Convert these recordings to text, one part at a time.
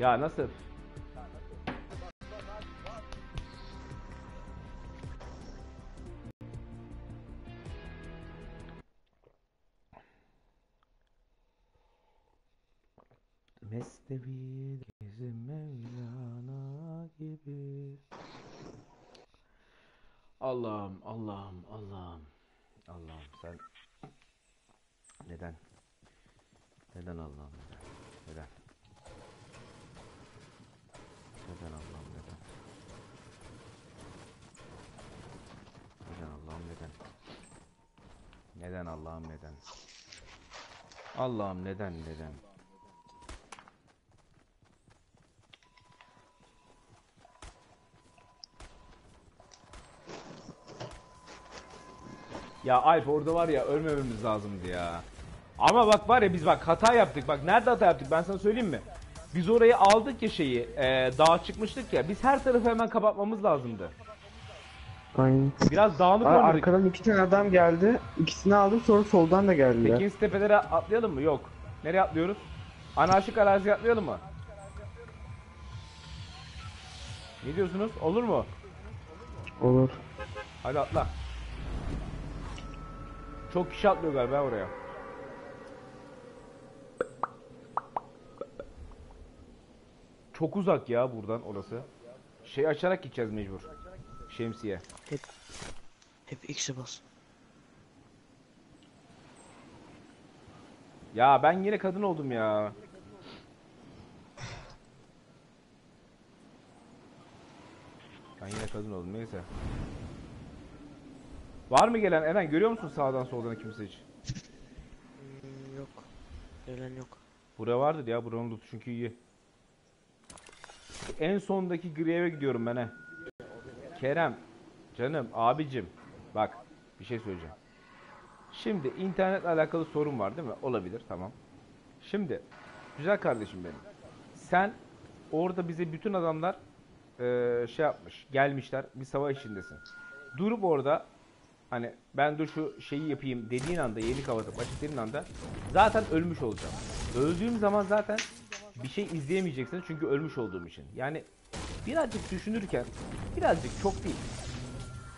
Ya nasıl? Mesnevi bizim Mevlana gibi. Allah'ım, Allah'ım, Allah'ım. Allah'ım sen neden? Neden Allah'ım neden? Neden Allah'ım neden? Neden Allah'ım neden? Allah'ım neden neden? Ya Alp orada var ya ölmememiz lazımdı ya. Ama bak var ya biz bak hata yaptık. Bak nerede hata yaptık ben sana söyleyeyim mi? Biz orayı aldık ya şeyi e, dağa çıkmıştık ya. Biz her tarafı hemen kapatmamız lazımdı. Aynen. Biraz dağınık Aa, oynadık. arkadan iki tane adam geldi. İkisini aldım sonra soldan da geldiler. Peki tepelere atlayalım mı? Yok. Nereye atlıyoruz? Anarşik araziye atlayalım mı? Ne diyorsunuz? Olur mu? Olur. Hadi atla. Çok kişi atlıyor galiba oraya. Çok uzak ya buradan orası. Şey açarak gideceğiz mecbur. Şemsiye. Hep hep X'e bas. Ya ben yine kadın oldum ya. Ben yine kadın oldum neyse. Var mı gelen Eren görüyor musun sağdan soldan kimse hiç? Hmm, yok. Gelen yok. Buraya vardır ya buranın lootu çünkü iyi. En sondaki gri eve gidiyorum ben he. Kerem, canım, abicim. Bak bir şey söyleyeceğim. Şimdi internetle alakalı sorun var değil mi? Olabilir tamam. Şimdi güzel kardeşim benim. Sen orada bize bütün adamlar eee, şey yapmış, gelmişler. Bir savaş içindesin. Durup orada hani ben dur şu şeyi yapayım dediğin anda yeni kapatıp açık anda zaten ölmüş olacağım. Öldüğüm zaman zaten bir şey izleyemeyeceksiniz çünkü ölmüş olduğum için. Yani birazcık düşünürken birazcık çok değil.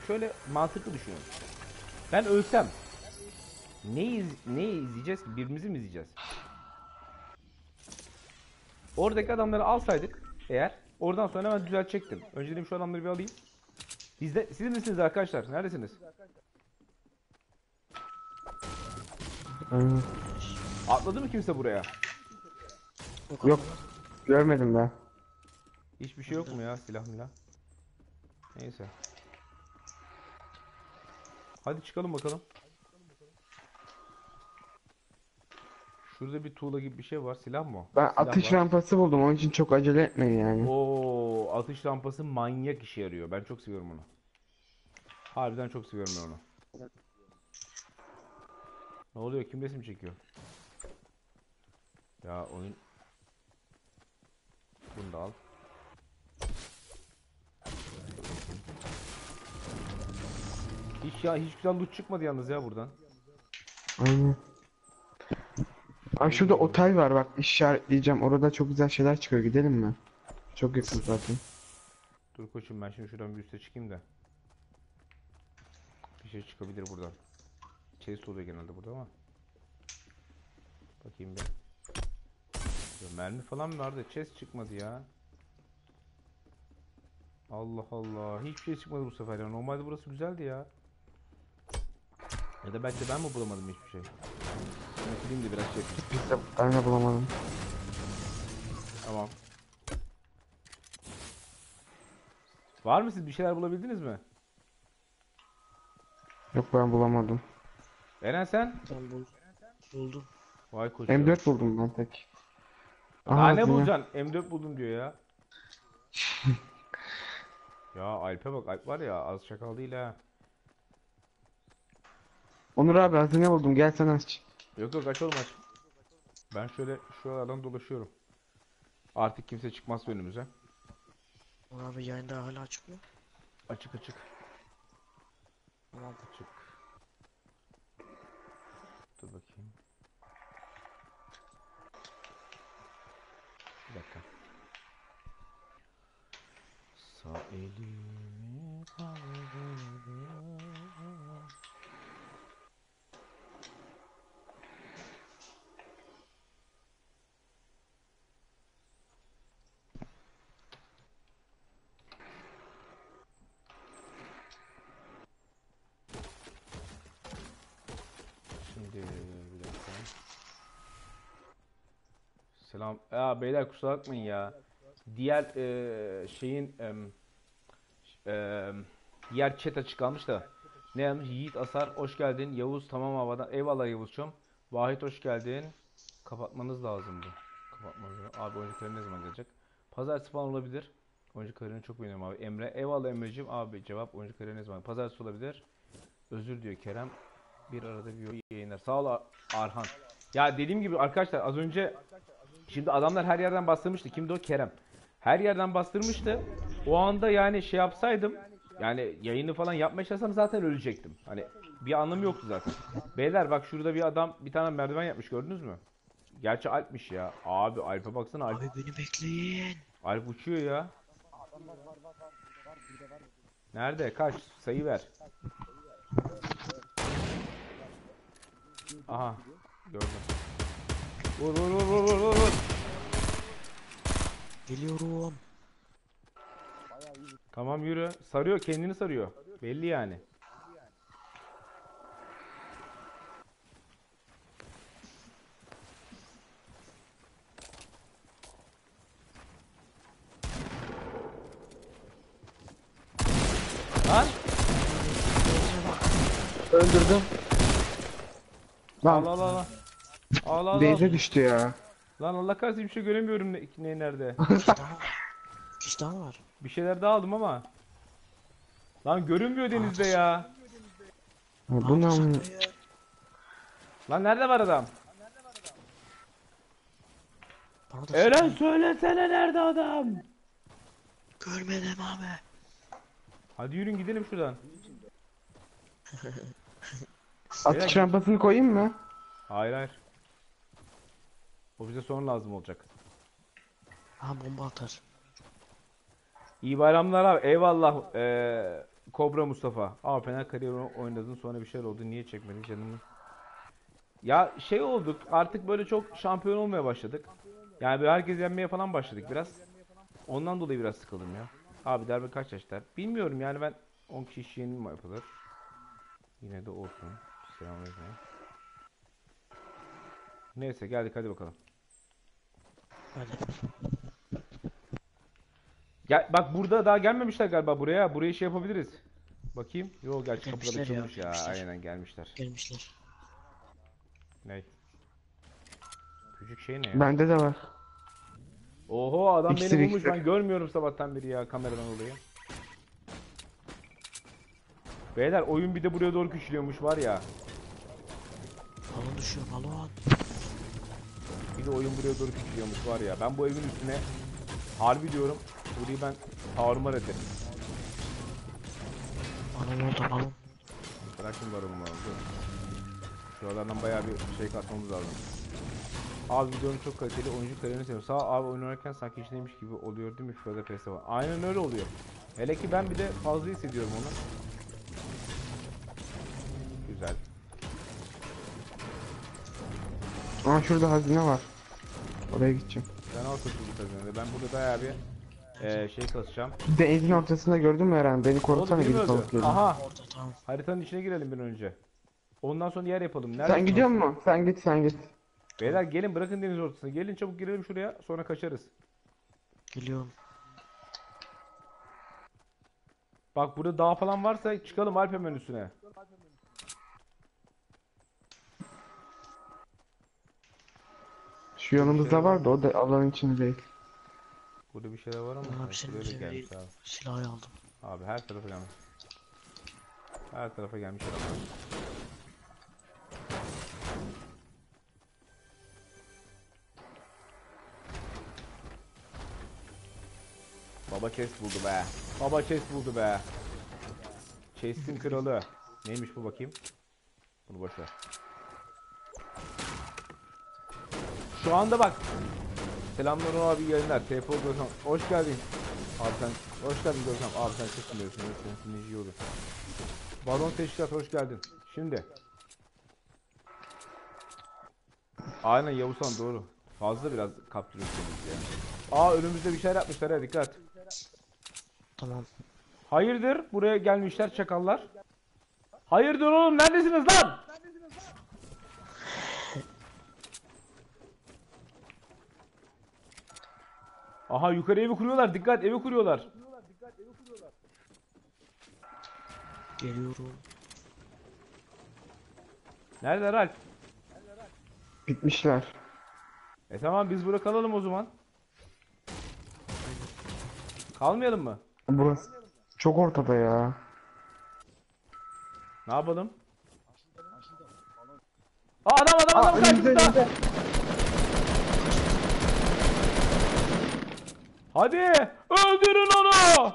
Şöyle mantıklı düşünün. Ben ölsem ne iz ne izleyeceğiz ki? Birbirimizi mi izleyeceğiz? Oradaki adamları alsaydık eğer oradan sonra hemen düzeltecektim. Önceden şu adamları bir alayım. Siz de, siz misiniz arkadaşlar? Neredesiniz? Aynen. Atladı mı kimse buraya? Yok. Görmedim ben. Hiçbir şey yok mu ya silah milah? Neyse. Hadi çıkalım bakalım. Şurada bir tuğla gibi bir şey var. Silah mı o? Ben Silah atış var. rampası buldum onun için çok acele etmeyin yani. Oo, atış rampası manyak işe yarıyor. Ben çok seviyorum onu. Harbiden çok seviyorum ben onu. Ne oluyor? Kim resim çekiyor? Ya oyun... Bunu da al. Hiç ya hiç güzel loot çıkmadı yalnız ya buradan. Aynen. Ay şurada otel var bak işaretleyeceğim. Orada çok güzel şeyler çıkıyor. Gidelim mi? Çok yakın zaten. Dur koçum ben şimdi şuradan bir üste çıkayım da. Bir şey çıkabilir buradan. Chest oluyor genelde burada ama. Bakayım bir. Mermi falan vardı? Chest çıkmadı ya. Allah Allah. Hiçbir şey çıkmadı bu sefer ya. Normalde burası güzeldi ya. Ya da belki de ben mi bulamadım hiçbir şey. Ben gideyim de biraz şey yapayım. Biz de ben de bulamadım. Tamam. Var mı siz bir şeyler bulabildiniz mi? Yok ben bulamadım. Eren sen? Ben bul buldum. Vay koçum. M4 buldum ben tek. Daha Aha, ne bulacaksın? M4 buldum diyor ya. ya Alp'e bak. Alp var ya az şakal değil ha. Onur abi hazine buldum gel sen aç. Yok yok aç oğlum aç. Ben şöyle şuralardan dolaşıyorum. Artık kimse çıkmaz önümüze. Onur abi yayında hala açık mı? Açık açık. Tamam. Açık. Dur bakayım. Bir dakika. Sağ elim. Selam. Ya beyler kusura bakmayın ya. Diğer eee, şeyin em, eee, diğer chat açık kalmış da. Ne yazmış? Yiğit Asar hoş geldin. Yavuz tamam havadan. Eyvallah Yavuz'cum. Vahit hoş geldin. Kapatmanız lazım bu. Kapatmanız lazım. Abi oyuncu kararı ne zaman gelecek? Pazartesi falan olabilir. Oyuncu kararını çok beğeniyorum abi. Emre. Eyvallah Emre'cim. Abi cevap oyuncu kararı ne zaman? Pazartesi olabilir. Özür diyor Kerem. Bir arada bir yayınlar. Sağ ol Ar- Arhan. Ya dediğim gibi arkadaşlar az önce şimdi adamlar her yerden bastırmıştı. Kimdi o? Kerem. Her yerden bastırmıştı. O anda yani şey yapsaydım yani yayını falan yapmaya çalışsam zaten ölecektim. Hani bir anlamı yoktu zaten. Beyler bak şurada bir adam bir tane merdiven yapmış gördünüz mü? Gerçi Alp'miş ya. Abi Alp'e baksana Alp. Abi beni bekleyin. Alp uçuyor ya. Nerede? Kaç? Sayı ver. Aha. Gördüm. Vur vur vur vur vur vur vur. Geliyorum. Tamam yürü. Sarıyor kendini sarıyor. Belli yani. Lan Öldürdüm. al al al. al. Al al al. Beyze düştü ya. Lan Allah kahretsin bir şey göremiyorum ne, ne nerede. Daha var. Bir şeyler daha aldım ama. Lan görünmüyor denizde ya. Ha, Bu ne amına- Lan nerede var adam? Bana da Eren söylesene nerede adam? Görmedim abi. Hadi yürün gidelim şuradan. Atış rampasını koyayım mı? Hayır hayır. O bize sonra lazım olacak. Ha bomba atar. İyi bayramlar abi. Eyvallah. Ee, Kobra Mustafa. Abi fena kariyer oynadın sonra bir şeyler oldu. Niye çekmedin canımı? Ya şey olduk. Artık böyle çok şampiyon olmaya başladık. Yani böyle herkes yenmeye falan başladık biraz. Ondan dolayı biraz sıkıldım ya. Abi derbi kaç yaşlar? Bilmiyorum yani ben 10 kişi iş yeni mi yapılır? Yine de olsun. Selamünaleyküm. Neyse geldik hadi bakalım. Hadi. Gel, bak burada daha gelmemişler galiba buraya. Burayı şey yapabiliriz. Bakayım. Yok gerçi kapılar Gelmişler ya, açılmış ya. gelmişler. Aynen gelmişler. Gelmişler. Ney? Küçük şey ne ya? Bende de var. Oho adam İksir, beni bulmuş iksir. ben görmüyorum sabahtan beri ya kameradan dolayı. Beyler oyun bir de buraya doğru küçülüyormuş var ya. Balon düşüyor balon. Bir de oyun buraya doğru küçülüyormuş var ya. Ben bu evin üstüne harbi diyorum. Burayı ben tarumar ederim. Balon orada balon. Bırak şimdi var olmalı. Şuralardan bayağı bir şey katmamız lazım. Abi videonun çok kaliteli oyuncu kariyerini seviyorum. Sağ abi oynarken sanki içindeymiş gibi oluyor değil mi? Şurada festival. Aynen öyle oluyor. Hele ki ben bir de fazla hissediyorum onu. Güzel. Aa şurada hazine var. Oraya gideceğim. Ben kurtulduk kazandı. Ben burada bayağı bir eee, şey kasacağım. Denizin ortasında gördün mü Eren? Beni korusana Oğlum, biri gidip alıp öldü? geleyim. Aha. Orada tamam. Haritanın içine girelim bir an önce. Ondan sonra yer yapalım. Nerede? Sen gidiyor musun? Sen git sen git. Beyler gelin bırakın deniz ortasına. Gelin çabuk girelim şuraya. Sonra kaçarız. Geliyorum. Bak burada dağ falan varsa çıkalım Alp hemen üstüne. Şu yanımızda var da o da alanın içinde değil. Burada bir şeyler var ama. Abi senin da gelmiş abi. Silahı aldım. Abi her tarafa gelmiş. Her tarafa gelmiş adamlar. Baba chest buldu be. Baba chest buldu be. Chest'in kralı. Neymiş bu bakayım? Bunu boş ver. Şu anda bak. Selamlar abi yayınlar. TP Hoş geldin. Abi sen Hoş geldin Görkem. Abi sen kesin diyorsun. Evet, senin dinleyici iyi olur. Baron Teşkilat hoş geldin. Şimdi. Aynen Yavuzhan doğru. Fazla biraz kaptırıyorsunuz ya. Aa önümüzde bir şeyler yapmışlar ha dikkat. Tamam. Hayırdır buraya gelmişler çakallar. Hayırdır oğlum neredesiniz lan? Aha yukarı evi kuruyorlar dikkat evi kuruyorlar. Geliyorum. Neredeler Alp? Bitmişler. E tamam biz burada kalalım o zaman. Kalmayalım mı? Burası çok ortada ya. Ne yapalım? Aa adam adam adam karşımızda. Hadi öldürün onu.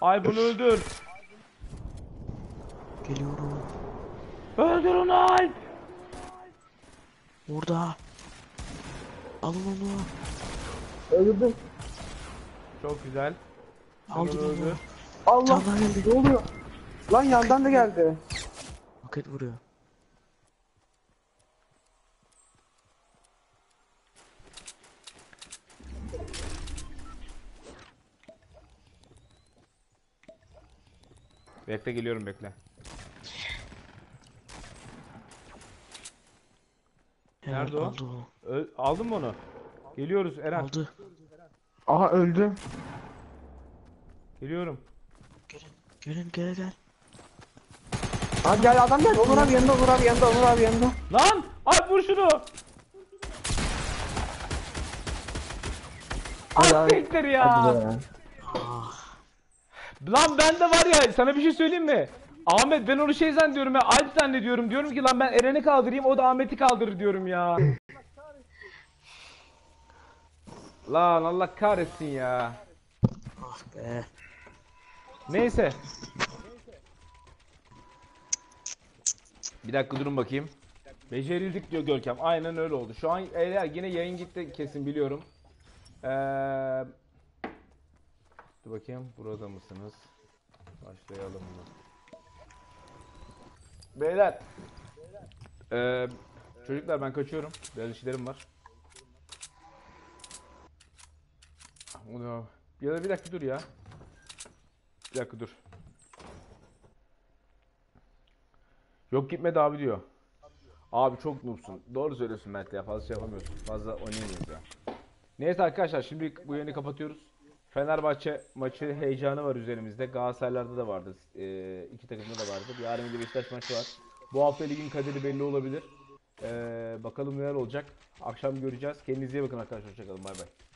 Ay bunu öldür. Geliyorum. Öldür onu Alp. Burada. Alın onu. Öldürdüm. Çok güzel. Onu onu. öldür. Allah Canlar geldi. ne oluyor? Lan yandan da geldi. Roket vuruyor. Bekle geliyorum bekle. Evet, Nerede o? Aldı. Ö- aldın mı onu? Geliyoruz Eren. Aldı. Aha öldü. Geliyorum. Gelin. Gelin gel gel. Ha gel adam gel. Onur abi yanında Onur abi yanında Onur abi yanında. Lan! Alp vur şunu! Ah abi. siktir ya! Hadi be. Ah. Lan ben de var ya sana bir şey söyleyeyim mi? Ahmet ben onu şey zannediyorum ya Alp zannediyorum diyorum ki lan ben Eren'i kaldırayım o da Ahmet'i kaldırır diyorum ya. lan Allah kahretsin ya. Ah be. Neyse. Bir dakika durun bakayım. Becerildik diyor Görkem. Aynen öyle oldu. Şu an eğer yine yayın gitti kesin biliyorum. Ee, dur bakayım. Burada mısınız? Başlayalım mı? Beyler. Ee, çocuklar ben kaçıyorum. Biraz işlerim var. Ya da bir dakika dur ya. Bir dakika dur. Yok gitmedi abi diyor. Abi çok noobsun. Doğru söylüyorsun Mert ya. Fazla şey yapamıyorsun. Fazla oynayamayız ya. Neyse arkadaşlar şimdi bu yayını kapatıyoruz. Fenerbahçe maçı heyecanı var üzerimizde. Galatasaray'larda da vardı. Ee, iki takımda da vardı. Yarın bir de Beşiktaş maçı var. Bu hafta ligin kaderi belli olabilir. Ee, bakalım neler olacak. Akşam göreceğiz. Kendinize iyi bakın arkadaşlar. Hoşçakalın. Bay bay.